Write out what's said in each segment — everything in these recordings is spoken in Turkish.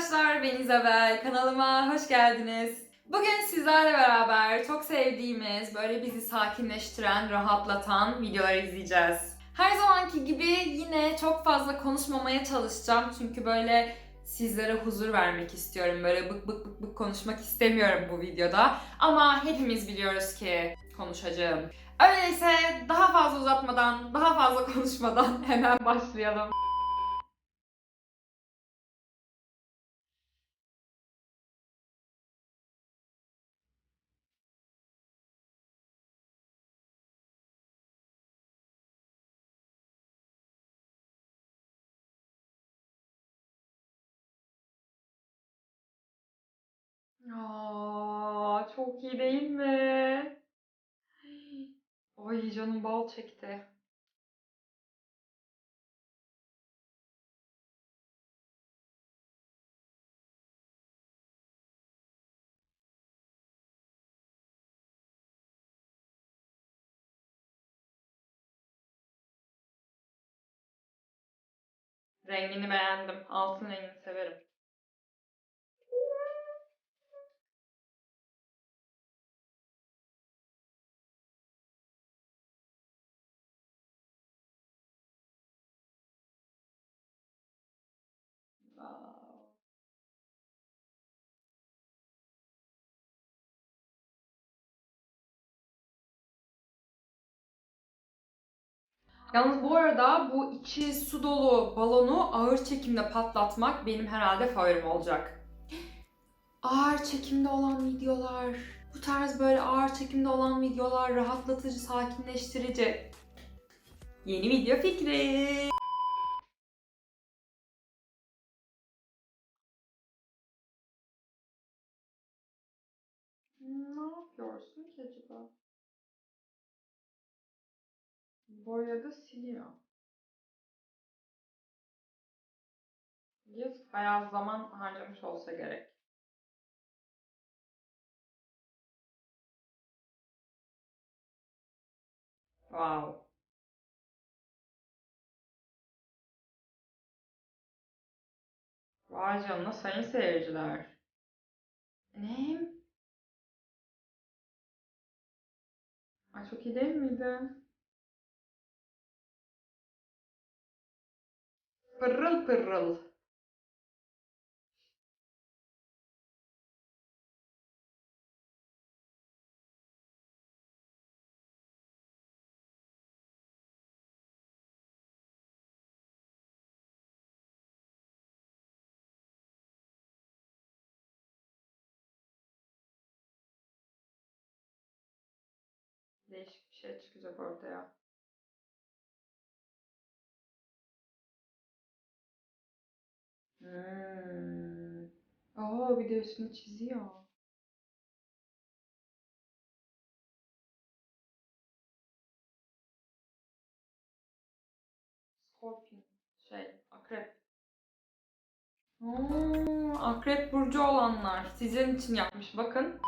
arkadaşlar, ben İzabel. Kanalıma hoş geldiniz. Bugün sizlerle beraber çok sevdiğimiz, böyle bizi sakinleştiren, rahatlatan videolar izleyeceğiz. Her zamanki gibi yine çok fazla konuşmamaya çalışacağım. Çünkü böyle sizlere huzur vermek istiyorum. Böyle bık bık bık bık konuşmak istemiyorum bu videoda. Ama hepimiz biliyoruz ki konuşacağım. Öyleyse daha fazla uzatmadan, daha fazla konuşmadan hemen başlayalım. Aa, çok iyi değil mi? Ay canım bal çekti. Rengini beğendim. Altın rengini severim. Yalnız bu arada bu içi su dolu balonu ağır çekimde patlatmak benim herhalde favorim olacak. Ağır çekimde olan videolar, bu tarz böyle ağır çekimde olan videolar rahatlatıcı, sakinleştirici. Yeni video fikri. Ne yapıyorsun ki acaba? Boyadı siliyor. Yazık bayağı zaman harcamış olsa gerek. Wow. Vay canına sayın seyirciler. Ne? Ay çok iyi değil miydi? Pırıl pırıl. Değişik bir şey çıkacak ortaya. Hmm. Oo bir de üstünü çiziyor. Scorpion. Şey, akrep. Oo, akrep burcu olanlar. Sizin için yapmış bakın.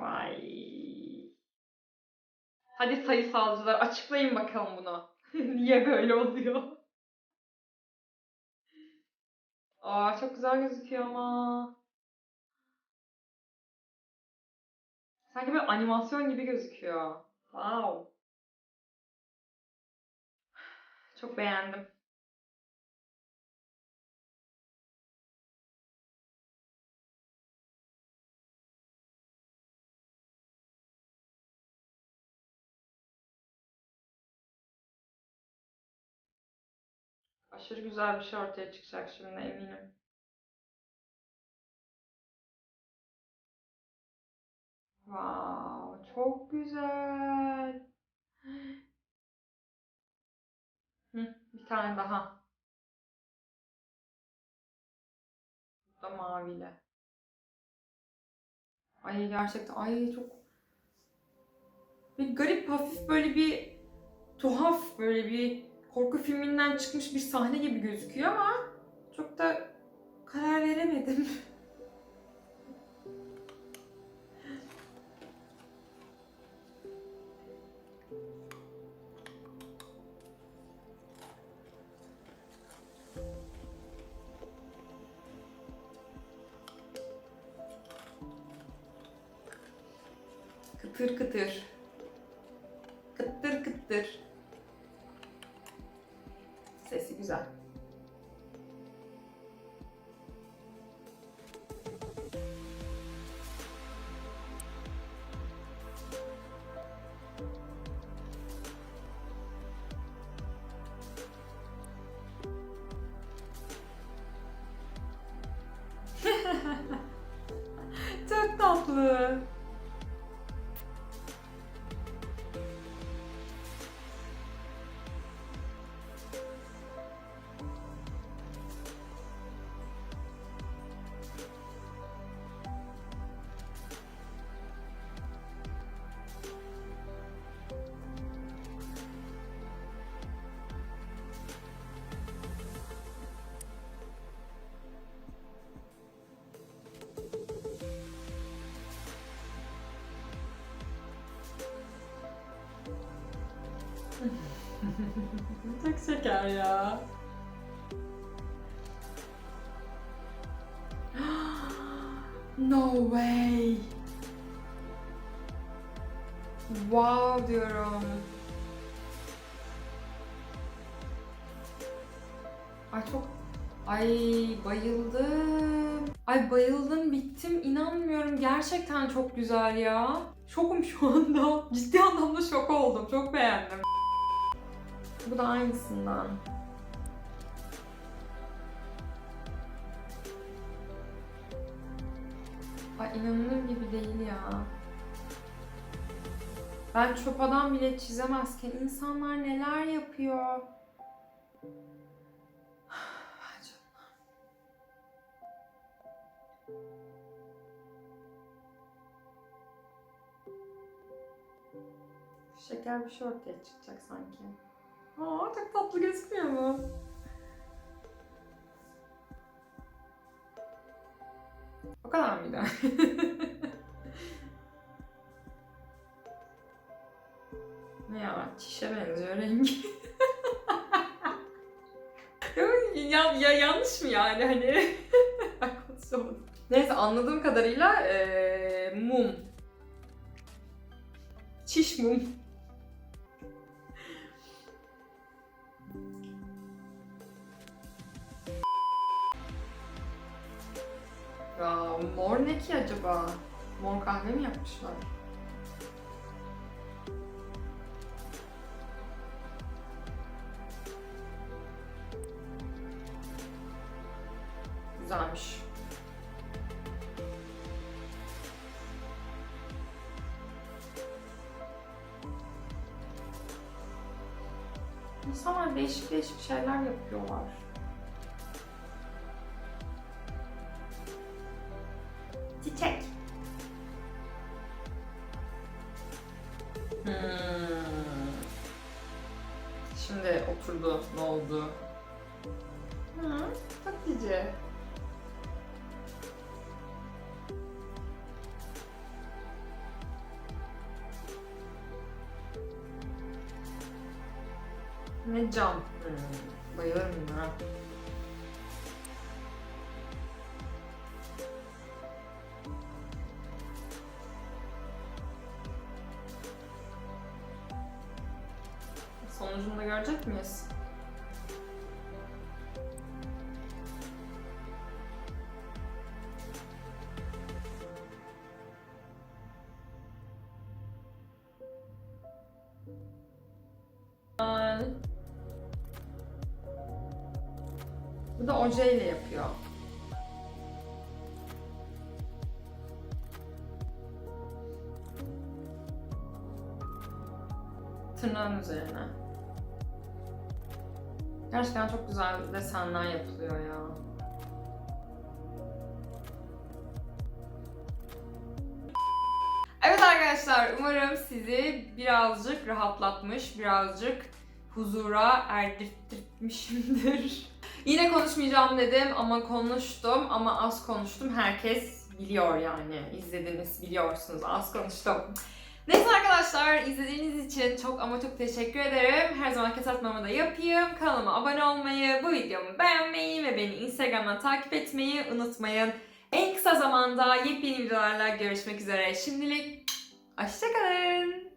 Vay. Hadi sayısalcılar açıklayın bakalım bunu. Niye böyle oluyor? Aa çok güzel gözüküyor ama. Sanki böyle animasyon gibi gözüküyor. Wow. Çok beğendim. Aşırı güzel bir şey ortaya çıkacak şimdi eminim. Wow, çok güzel. Bir tane daha. Bu da maviyle. Ay gerçekten ay çok bir garip hafif böyle bir tuhaf böyle bir korku filminden çıkmış bir sahne gibi gözüküyor ama çok da karar veremedim. Kıtır kıtır. Şeker ya. No way. Wow diyorum. Ay çok Ay bayıldım. Ay bayıldım bittim inanmıyorum gerçekten çok güzel ya. Şokum şu anda. Ciddi anlamda şok oldum. Çok beğendim. Bu da aynısından. Ay inanılır gibi değil ya. Ben çöp adam bile çizemezken insanlar neler yapıyor. Şeker bir şey ortaya çıkacak sanki. Aa çok tatlı gözükmüyor mu? O kadar mıydı? ne ya? Çişe benziyor rengi. ya, ya yanlış mı yani hani? Neyse anladığım kadarıyla eee, mum. Çiş mum. Mor ne ki acaba? Mor kahve mi yapmışlar? Güzelmiş. İnsanlar değişik değişik şeyler yapıyorlar. Çiçek. Hmm. Şimdi oturdu. Ne oldu? Hı, tatlıcı. Ne cam? Hmm, bayılırım buna. Bu da ojeyle yapıyor. Tırnağın üzerine. Gerçekten çok güzel desenler yapılıyor ya. Evet arkadaşlar umarım sizi birazcık rahatlatmış, birazcık huzura erdirtmişimdir. Yine konuşmayacağım dedim ama konuştum ama az konuştum. Herkes biliyor yani. İzlediniz, biliyorsunuz. Az konuştum. Neyse arkadaşlar izlediğiniz için çok ama çok teşekkür ederim. Her zaman kesatmamı da yapayım. Kanalıma abone olmayı, bu videomu beğenmeyi ve beni Instagram'dan takip etmeyi unutmayın. En kısa zamanda yepyeni videolarla görüşmek üzere. Şimdilik hoşçakalın.